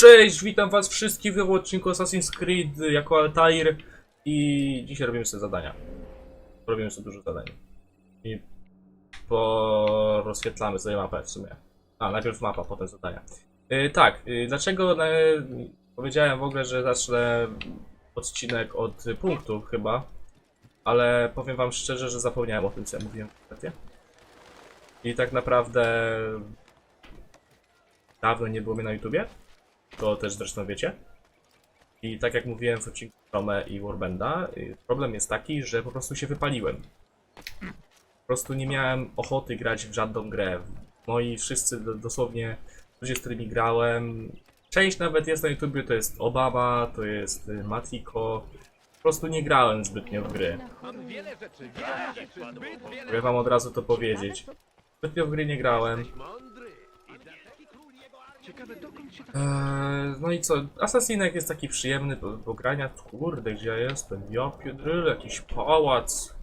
Cześć, witam was wszystkich w odcinku Assassin's Creed jako Altair i dzisiaj robimy sobie zadania. Robimy sobie dużo zadań. I po... rozświetlamy sobie mapę w sumie. A, najpierw mapa, potem zadania. Yy, tak, yy, dlaczego na... powiedziałem w ogóle, że zacznę odcinek od punktów chyba, ale powiem wam szczerze, że zapomniałem o tym, co ja mówiłem w sklepie. I tak naprawdę dawno nie było mnie na YouTubie. To też zresztą wiecie. I tak jak mówiłem w odcinku Chrome i Warbenda, y, problem jest taki, że po prostu się wypaliłem. Po prostu nie miałem ochoty grać w żadną grę. Moi wszyscy do, dosłownie ludzie, z którymi grałem, część nawet jest na YouTubie, to jest Obama, to jest y, Matiko. Po prostu nie grałem zbytnio w gry. Mogę wam od razu to powiedzieć. Zbytnio w gry nie grałem. mądry. I taki król i jego armia. Ciekawe dokąd się Eee, no i co? Asasinek jest taki przyjemny do, do grania. Kurde, gdzie ja jestem? Ja piedryl, jakiś pałac.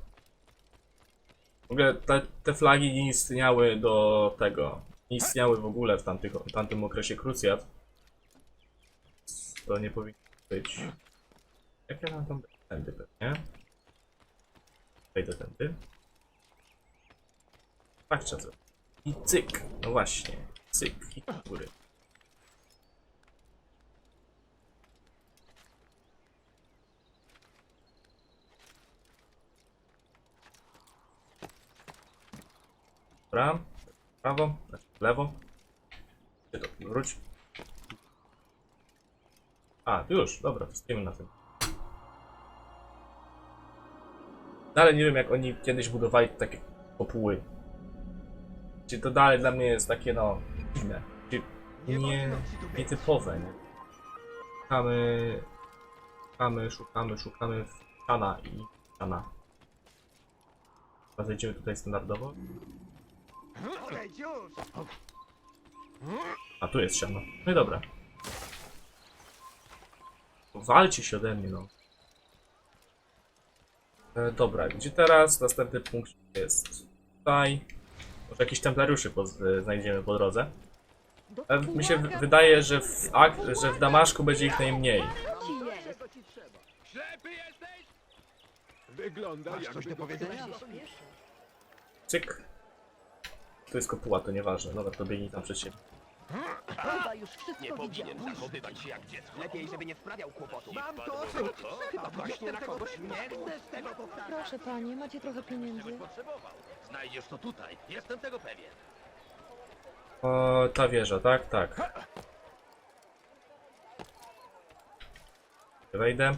W ogóle te, te flagi nie istniały do tego. Nie istniały w ogóle w, tamtych, w tamtym okresie krucjat. To nie powinno być. Jak ja mam tam tędy pewnie? Wejdę tędy. Tak trzeba. I cyk. No właśnie. Cyk. I góry. Dobra, prawo, w lewo. Wróć. A, już, dobra, to stoimy na tym. Dalej nie wiem, jak oni kiedyś budowali takie kopuły. Czy to dalej dla mnie jest takie, no, dziwne. Czy nie, nietypowe, nie? Szukamy, szukamy, szukamy, szukamy Szana i Szana. Chyba Zejdziemy tutaj standardowo. Odejdź już! A tu jest siano. No i dobra. Walcie się ode mnie, no. E, dobra, gdzie teraz? Następny punkt jest tutaj. Może jakieś templariuszy poz, e, znajdziemy po drodze. E, mi się w- wydaje, że w, ak, że w Damaszku będzie ich najmniej. Czego ci trzeba? Ślepy jesteś? Wygląda Masz coś do powiedzenia? Cyk. Tu jest kopuła, to nieważne. Dobra, to biegnij tam przed siebie. Chyba już wszystko Nie powinien widziałeś. zachowywać się jak dziecko. Lepiej, żeby nie sprawiał kłopotów. Mam to, Chyba właśnie na kogoś nie chcesz tego powtarzać. Proszę panie, macie trochę pieniędzy? Potrzebował. Znajdziesz to tutaj. Jestem tego pewien. O, ta wieża, tak? Tak. Wejdę.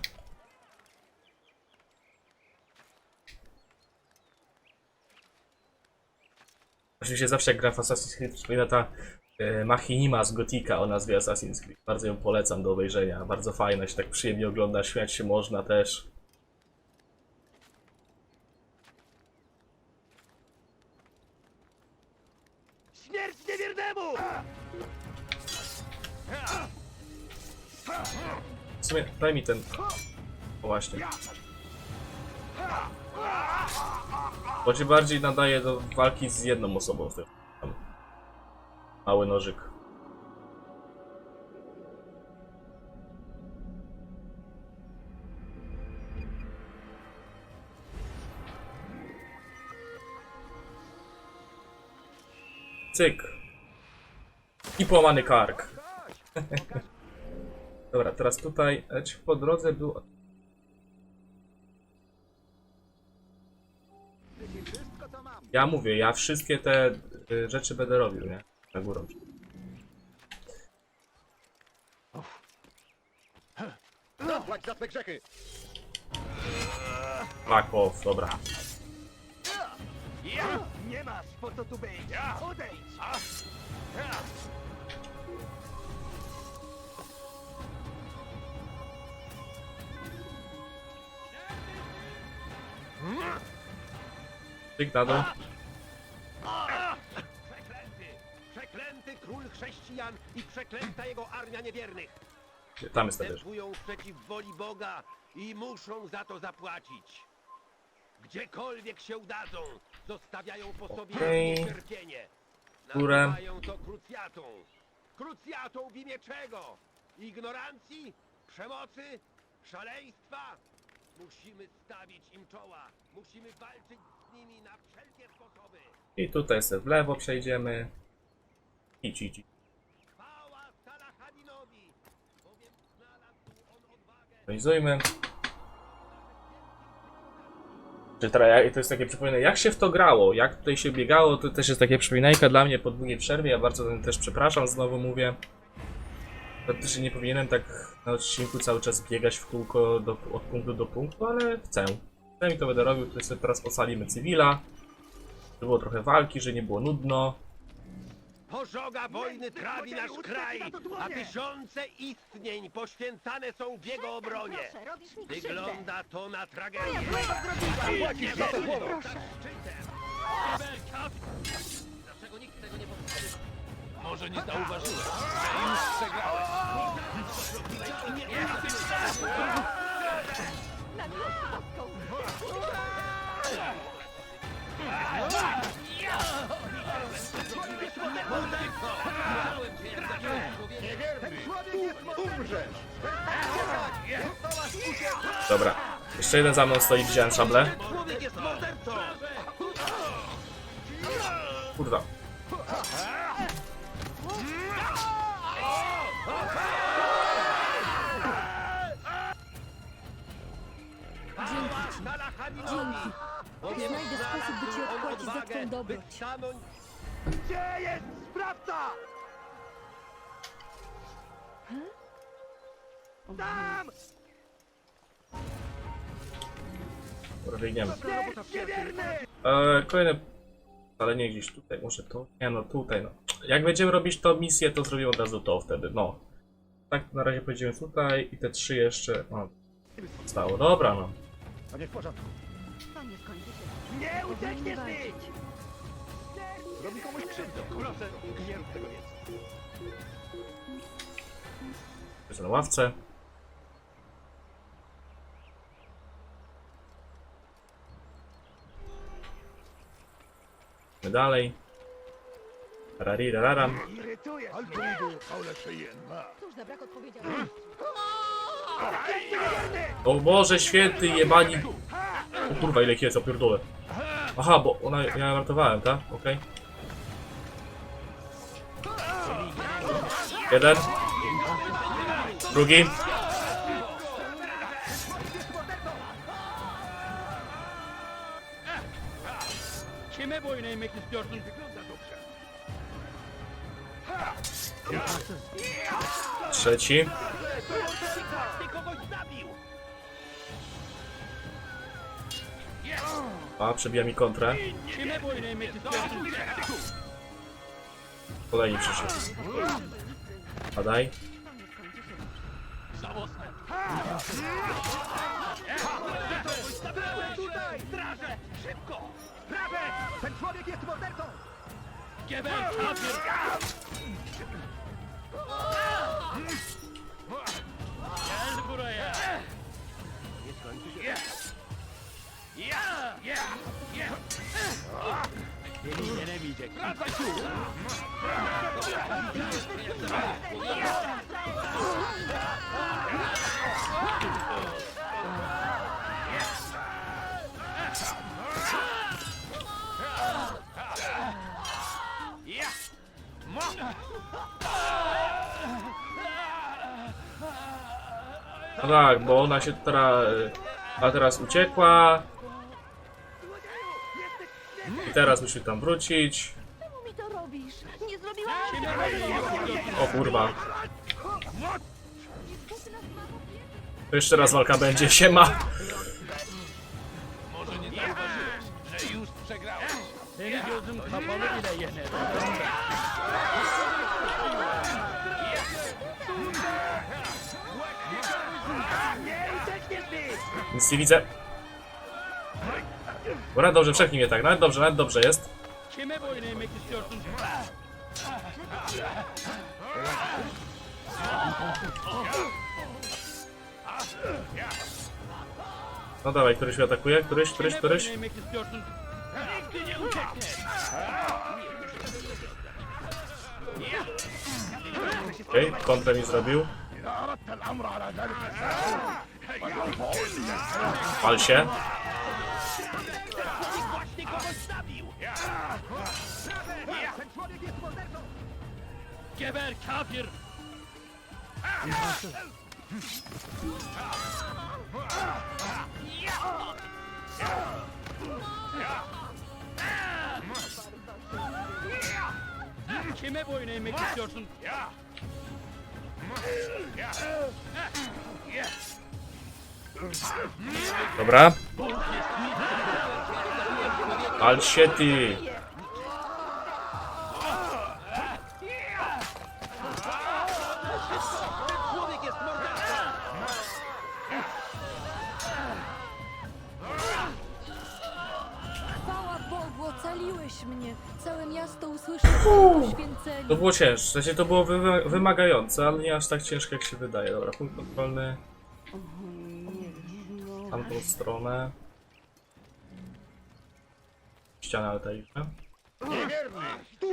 Oczywiście zawsze jak gram w Assassin's Creed przypomina ta e, Machinima z Gotika o nazwie Assassin's Creed. Bardzo ją polecam do obejrzenia. Bardzo fajna, się tak przyjemnie ogląda, śmiać się można też. Śmierć niewiernemu! W sumie daj mi ten... O właśnie. To się bardziej nadaje do walki z jedną osobą. Ten tam mały nożyk. Cyk. I połamany kark. Dobra, teraz tutaj, czy po drodze był... Wszystko co mam. Ja mówię, ja wszystkie te y, rzeczy będę robił, nie? Na górę. Zapłać za swe grzechy! Fuck off, dobra. Ja! Nie masz po co tu być! Odejdź! Tyk na dół. Przeklęty! Przeklęty król chrześcijan i przeklęta jego armia niewiernych! Tam jest. Występują przeciw woli Boga i muszą za to zapłacić. Gdziekolwiek się udadzą, zostawiają po sobie Okej. cierpienie. Górę. Nazywają to krucjatą. Krucjatą w imię czego? ignorancji, przemocy, szaleństwa. Musimy stawić im czoła. Musimy walczyć z nimi na wszelkie sposoby. I tutaj sobie w lewo przejdziemy. Idź, idź. Chwała Salahadinowi, bowiem znalazł on odwagę. Organizujmy. Czy teraz, jak- to jest takie przypominanie, jak się w to grało, jak tutaj się biegało, to też jest takie przypominajka dla mnie po długiej przerwie, ja bardzo też przepraszam, znowu mówię. Praktycznie nie powinienem tak na odcinku cały czas biegać w kółko do, od punktu do punktu, ale chcę. Chcę i to będę robił, tutaj sobie teraz ocalimy cywila, żeby było trochę walki, że nie było nudno. Pożoga wojny trawi nasz kraj, a tysiące istnień poświęcane są w jego obronie. Proszę, robisz mi krzywdę. Wygląda to na tragedię. Zapłacisz za to słowo. Proszę. Dlaczego nikt tego nie powstrzymał? Może nie zauważyłem, Dobra, jeszcze jeden za mną stoi, widziałem szablę. Kurwa. Twą dobroć. by stanąć... Gdzie jest sprawca? Tam! Dobra, biegniemy. Jest niewierny! Eee, kolejne... Ale nie gdzieś tutaj, może to? Nie no, tutaj no. Jak będziemy robić to misję, to zrobimy od razu to wtedy, no. Tak, na razie pojedziemy tutaj i te trzy jeszcze... O, stało, dobra no. To nie skończy się. Nie uciekniesz mi! Robi komuś krzywdę. Proszę, nie rób tego więcej. Jest na ławce. Idziemy dalej. Rarirararam. Irytujesz Cóż za brak odpowiedzialności. O Boże święty, jebani... O kurwa, ile jest, opierdolę. Aha, bo ona... ja ratowałem, tak? Okej. Jeden. Drugi. Kime boyun eğmek istiyorsun? Trzeci. A, przebija mi kontrę. Kolejny przyszedł. Padaj. Tutaj! Straże! Szybko! Prawe! Ten człowiek jest mordercą! Geber kafir. Gel buraya. Ya! Ya! Yenemeyecek. No tak, bo ona się teraz... A teraz uciekła. I teraz musi tam wrócić. Czemu mi to robisz? Nie? O kurwa. To jeszcze raz walka będzie, siema. Seni gözüm. Nic nie widzę. Bo nawet dobrze, przepnij mnie tak, nawet dobrze, nawet dobrze jest. No dawaj, któryś mi atakuje, któryś, któryś, któryś. Okej, okay, kontrę mi zrobił. Pal się. Geber kafir! Kime boyun eğmek istiyorsun? Dobra. Pal się Miasto usłyszało poświęcenie. To było cięższe, w sensie to było wy wymagające, ale nie aż tak ciężkie jak się wydaje. Dobra, punkt kontrolny. Tamtą stronę. Ścianę altariczną. Niewierny! Tu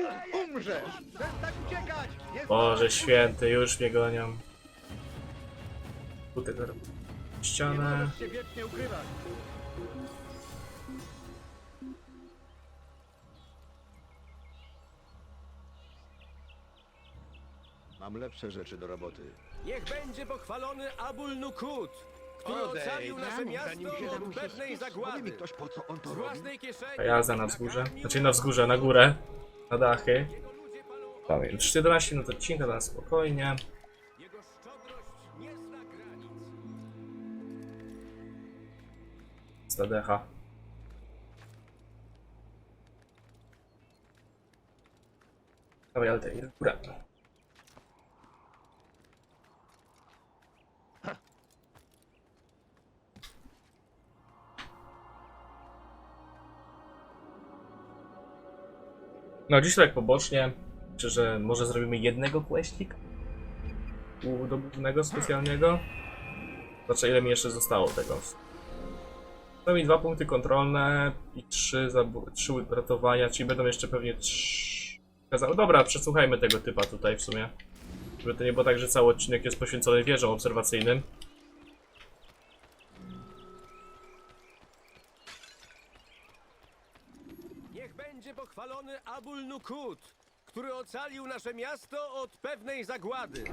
umrzesz! Przestań uciekać! Boże święty, już mnie gonią. Tutaj ścianę. się wiecznie ukrywać! Mam lepsze rzeczy do roboty. Niech będzie pochwalony Abul Nukut, który Odejdź ocalił nasze miasto zanim się od tam pewnej Powie zagłady. mi ktoś, po co on to Z robi? własnej kieszeni. A jazda na wzgórze. Znaczy na wzgórze, na górę. Na dachy. Pamięć. 14 minut odcinka na spokojnie. Jego szczodrość nie zna granic. Zadecha. Dawaj, ale górę. No, dziś tak pobocznie, czy że może zrobimy jednego questik? Głównego specjalnego? Znaczy, ile mi jeszcze zostało tego? No mi dwa punkty kontrolne i trzy, trzy ratowania, czyli będą jeszcze pewnie trzy... Dobra, przesłuchajmy tego typa tutaj w sumie. Żeby to nie było tak, że cały odcinek jest poświęcony wieżom obserwacyjnym. Niech będzie Abul Nukut, który ocalił nasze miasto od pewnej zagłady.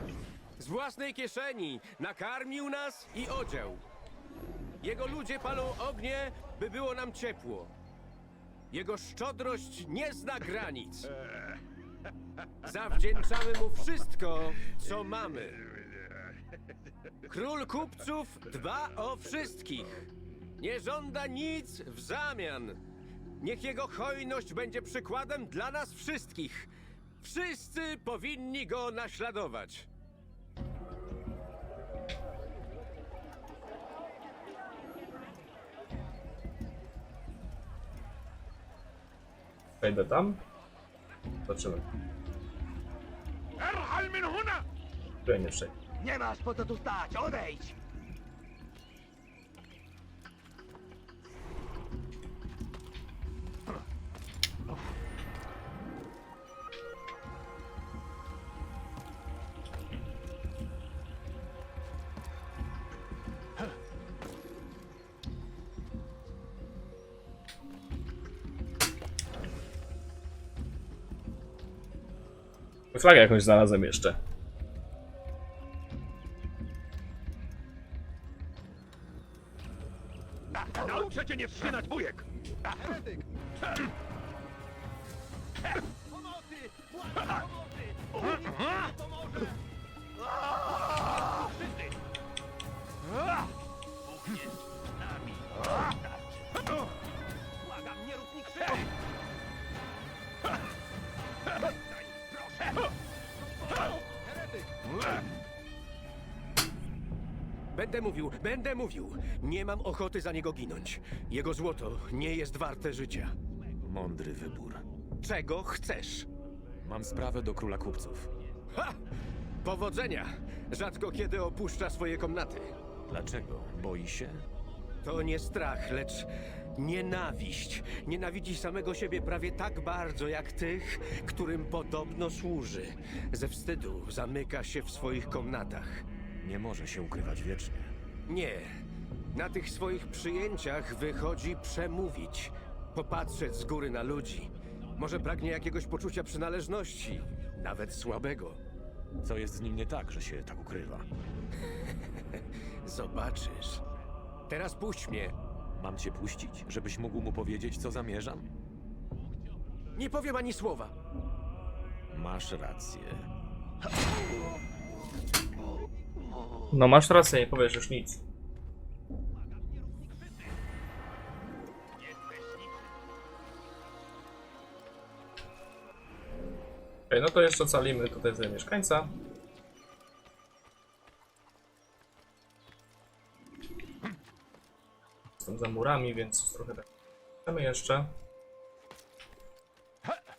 Z własnej kieszeni nakarmił nas i odział. Jego ludzie palą ognie, by było nam ciepło. Jego szczodrość nie zna granic. Zawdzięczamy mu wszystko, co mamy. Król kupców dba o wszystkich. Nie żąda nic w zamian. Niech jego hojność będzie przykładem dla nas wszystkich. Wszyscy powinni go naśladować. Wejdę tam. Zobaczymy. Tutaj nie wszedł. Nie masz po co tu stać, odejdź! Flagę jakąś znalazłem jeszcze. Nauczę cię nie wstrzymać bujek! Pomocy! Pomocy! Będę mówił, będę mówił. Nie mam ochoty za niego ginąć. Jego złoto nie jest warte życia. Mądry wybór. Czego chcesz? Mam sprawę do króla kupców. Ha! Powodzenia! Rzadko kiedy opuszcza swoje komnaty. Dlaczego? Boi się? To nie strach, lecz nienawiść. Nienawidzi samego siebie prawie tak bardzo jak tych, którym podobno służy. Ze wstydu zamyka się w swoich komnatach. Nie może się ukrywać wiecznie. Nie. Na tych swoich przyjęciach wychodzi przemówić, popatrzeć z góry na ludzi. Może pragnie jakiegoś poczucia przynależności, nawet słabego. Co jest z nim nie tak, że się tak ukrywa? Zobaczysz. Teraz puść mnie. Mam cię puścić, żebyś mógł mu powiedzieć, co zamierzam? Nie powiem ani słowa. Masz rację. No masz rację, nie powiesz już nic. Okej, no to jeszcze ocalimy tutaj sobie mieszkańca. Jestem za murami, więc trochę tak. Chcemy jeszcze.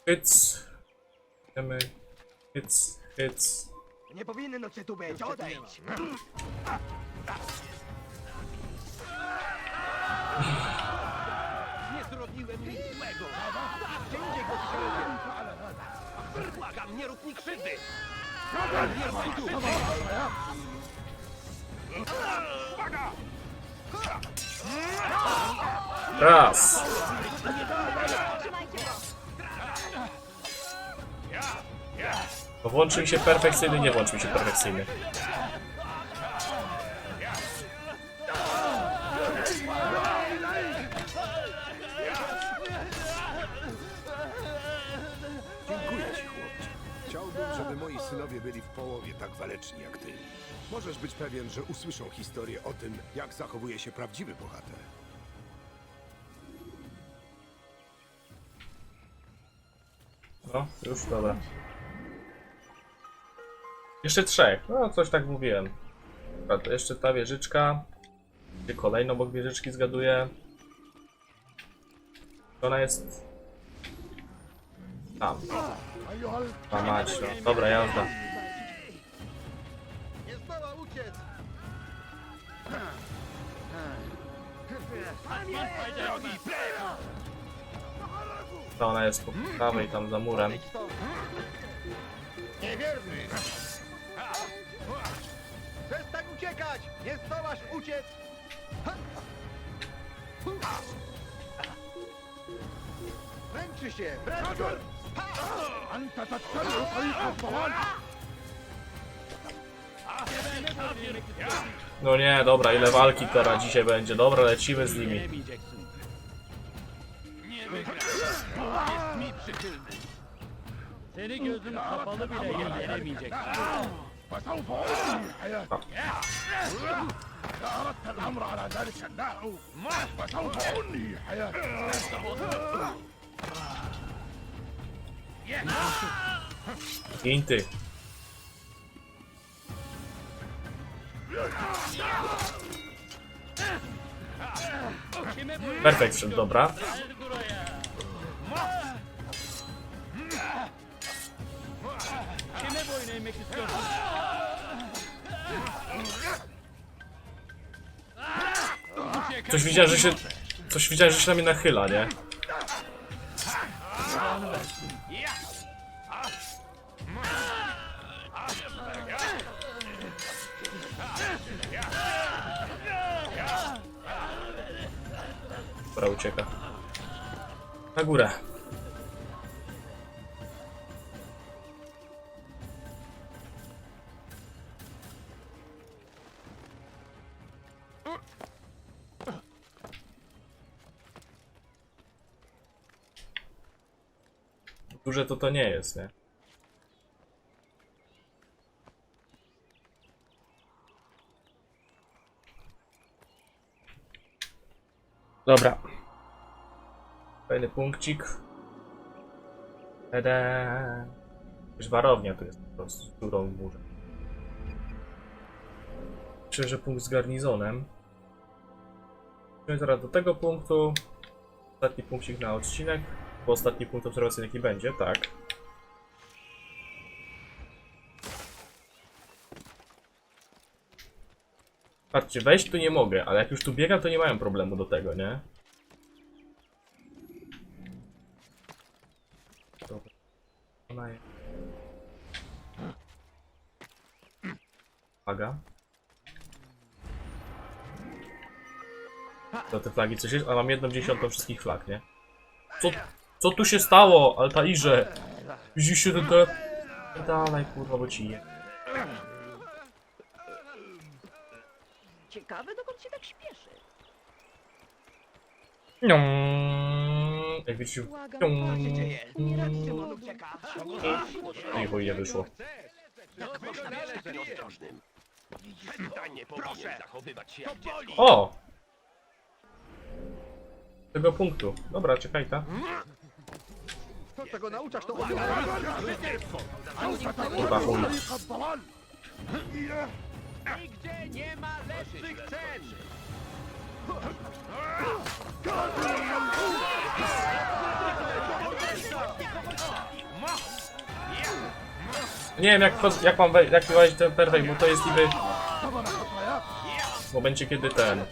Hits. Chcemy. Hits, hits. Nie powinno cię tu być, odejdź! Nie zrobiłem nic złego! Gdzie indziej go wziąłem? Błagam, nie rób mi krzywdy! Nie rób mi krzywdy! Raz. No włączy mi się perfekcyjny, nie włączy mi się perfekcyjny. Dziękuję ci, chłopcze. Chciałbym, żeby moi synowie byli w połowie tak waleczni jak ty. Możesz być pewien, że usłyszą historię o tym, jak zachowuje się prawdziwy bohater. No, już dobra. Jeszcze trzech. No, coś tak mówiłem. Dobra, to jeszcze ta wieżyczka. Gdzie kolejną obok wieżyczki zgaduję. Ona jest... Tam. A mać, no. Dobra, jazda. Nie zdoła uciec! To ona jest po prawej tam za murem. Niewierny! Przestań uciekać! Nie zdołasz uciec! Męczy się! Go! No nie, dobra, ile walki teraz dzisiaj będzie. Dobra, lecimy z nimi. Jackson. Nie. Jest mi przychylny. Seni gözüm kapalı bile yenemeyeceksin. Gin ty. Perfekt dobra. Eğmek istiyorsun? Uciekaj, Coś widziałem, że się... Coś widziałem, że się na mnie nachyla, nie? Dobra, ucieka. Na górę. Duże to to nie jest, nie? Dobra. Fajny punkcik. Tada. Już warownia tu jest po prostu, z którą murzę. Myślę, że punkt z garnizonem. Przejdźmy teraz do tego punktu. Ostatni punkcik na odcinek. Bo ostatni punkt obserwacyjny jaki będzie, tak. Patrzcie, wejść tu nie mogę, ale jak już tu biegam, to nie mają problemu do tego, nie? Dobra. Flaga. Do te flagi coś jest, a mam jedną dziesiątą wszystkich flag, nie? Co? Co tu się stało, Altairze? Widzisz się te... Dalej, kurwa, bo ci je. Ciekawe, dokąd się tak śpieszy. Nią. Jak widzicie... Nią. Nie ucieka. No i chuj nie wyszło. Jak można być tak Nieostrożnym. Widzisz, to nie powinien zachowywać się jak dziecko. O! Tego punktu. Dobra, czekaj, ta. To czego nauczasz, to Kurwa, chuj. Nigdzie nie ma lepszych cen! Nie wiem jak, jak mam wej- jak wejść ten perfekt, bo to jest niby... W momencie kiedy ten...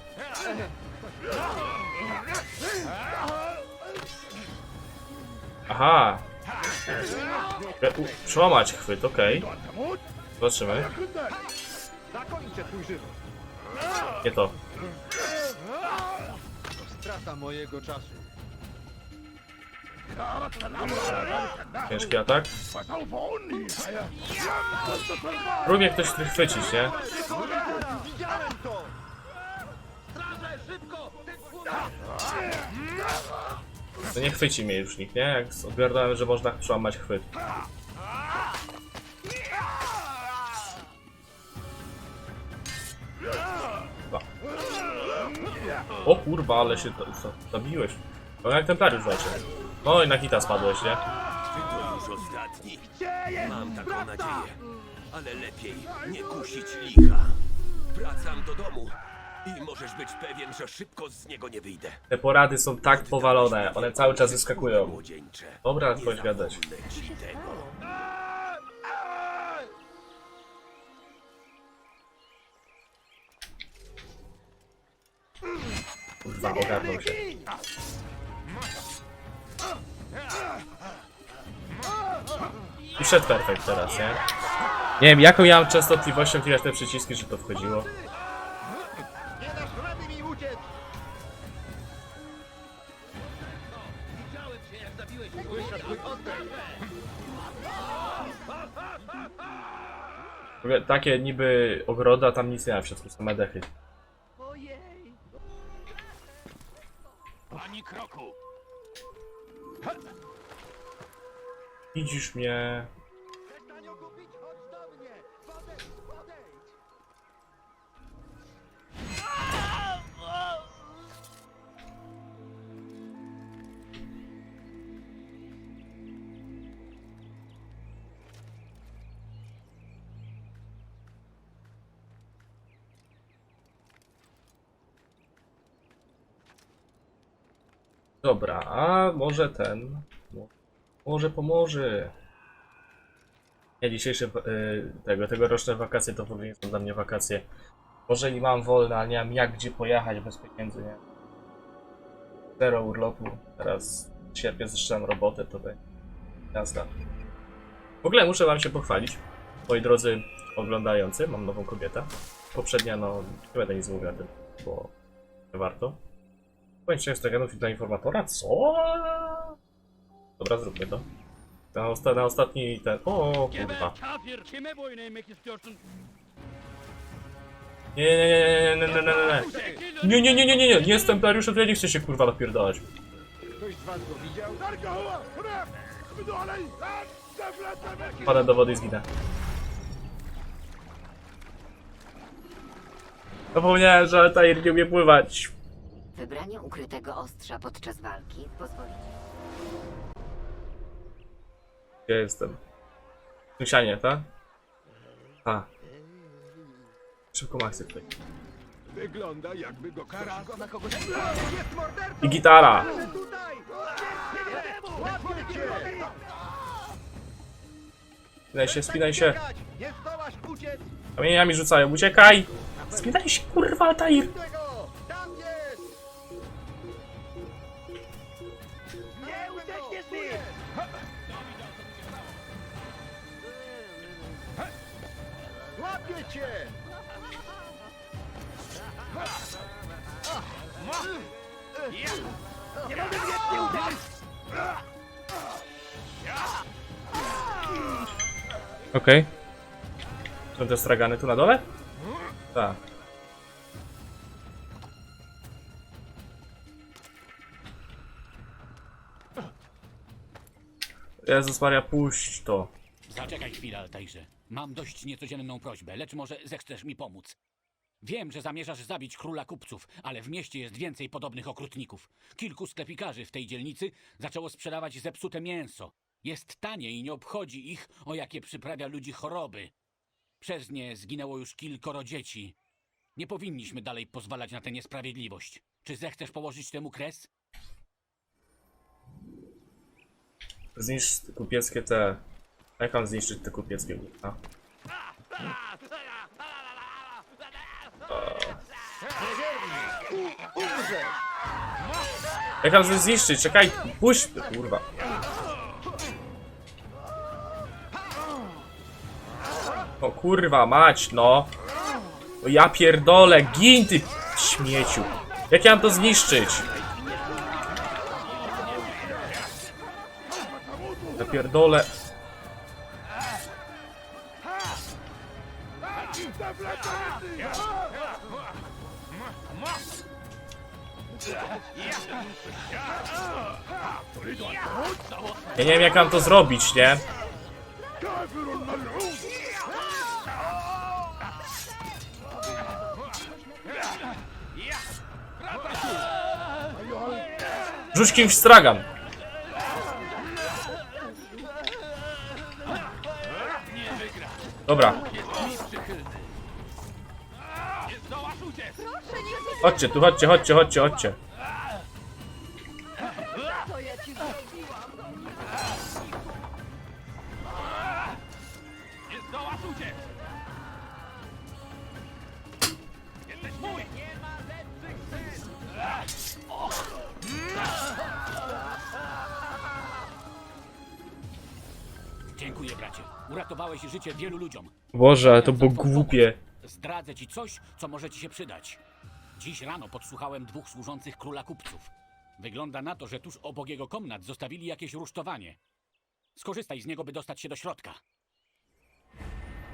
Aha! E, u- Przełamać chwyt, okej. Zobaczymy. Twój żywot. Nie to. Strata mojego czasu. Ciężki atak. Próbuje ktoś chwycić, nie? Widziałem to! No nie chwyci mnie już nikt, nie? Jak oglądałem, że można przełamać chwyt. O kurwa, ale się to, to, zabiłeś. No jak templariusz walczy. No i na hita spadłeś, nie? Już ostatni. Mam taką nadzieję. Ale lepiej nie kusić licha. Wracam do domu. I możesz być pewien, że szybko z niego nie wyjdę. Te porady są tak powalone, one cały czas wyskakują. Młodzieńcze. Dobra, chodź gadać. zapomnę ci tego. Kurwa, ogarnął się. I szedł perfekt teraz, nie? Nie wiem, jaką ja mam częstotliwością klikać te przyciski, że to wchodziło. Takie niby ogroda, tam nic nie ma w środku, same dechy. Ojej. Ani kroku. Widzisz mnie... Dobra, a może ten... Może pomoże. Nie, dzisiejsze, y, tego, tegoroczne wakacje to w ogóle nie są dla mnie wakacje. Może i mam wolne, ale nie mam jak gdzie pojechać bez pieniędzy, nie? Zero urlopu. Teraz w sierpniu zaczynam robotę, to będzie jazda. W ogóle muszę wam się pochwalić, moi drodzy oglądający, mam nową kobietę. Poprzednia, no, nie będę nic mówił o tym, bo nie warto. Bądź Instagramów i dla informatora, co? Dobra, zróbmy to. Na, osta na ostatni ten... O, kurwa. kafir kime boyun eğmek istiyorsun? Nie, nie, nie, nie, nie, nie, nie, nie, nie, nie, nie, nie, nie, nie jestem Dariuszem, to ja nie chcę się kurwa napierdalać. Ktoś z was go widział? Padę do wody i zginę. Zapomniałem, że Altair nie umie pływać. Wybranie ukrytego ostrza podczas walki pozwoli Gdzie jestem? Musianie, tak? A. Szybko maksy tutaj. Wygląda jakby go ktoś... Jest mordercą! I gitara! Tutaj! Łapię cię! Spinaj się, spinaj się. Nie zdołasz uciec! Kamieniami rzucają, uciekaj! Spinaj się, kurwa, Altair! Tego! Okej. Są te stragany tu na dole? Tak. Jezus Maria, puść to. Zaczekaj chwilę, Altairze. Mam dość niecodzienną prośbę, lecz może zechcesz mi pomóc. Wiem, że zamierzasz zabić króla kupców, ale w mieście jest więcej podobnych okrutników. Kilku sklepikarzy w tej dzielnicy zaczęło sprzedawać zepsute mięso. Jest tanie i nie obchodzi ich, o jakie przyprawia ludzi choroby. Przez nie zginęło już kilkoro dzieci. Nie powinniśmy dalej pozwalać na tę niesprawiedliwość. Czy zechcesz położyć temu kres? Zniszcz te kupieckie te... Jak mam zniszczyć te kupieckie gówna? Jak mam zniszczyć? Czekaj, puść! Kurwa. O kurwa mać, no. O ja pierdolę, gin ty śmieciu. Jak ja mam to zniszczyć? Ja pierdolę. Ja nie wiem jak mam to zrobić, nie? Rzuć kimś stragan. Dobra. Chodźcie tu, chodźcie, chodźcie, chodźcie, chodźcie. Uratowałeś życie wielu ludziom. Boże, ale to było głupie. Zdradzę ci coś, co może ci się przydać. Dziś rano podsłuchałem dwóch służących króla kupców. Wygląda na to, że tuż obok jego komnat zostawili jakieś rusztowanie. Skorzystaj z niego, by dostać się do środka.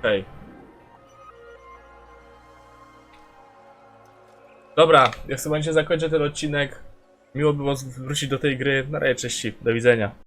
Hej. Dobra, ja w tym momencie zakończę ten odcinek. Miło było wrócić do tej gry. Na razie, cześć, do widzenia.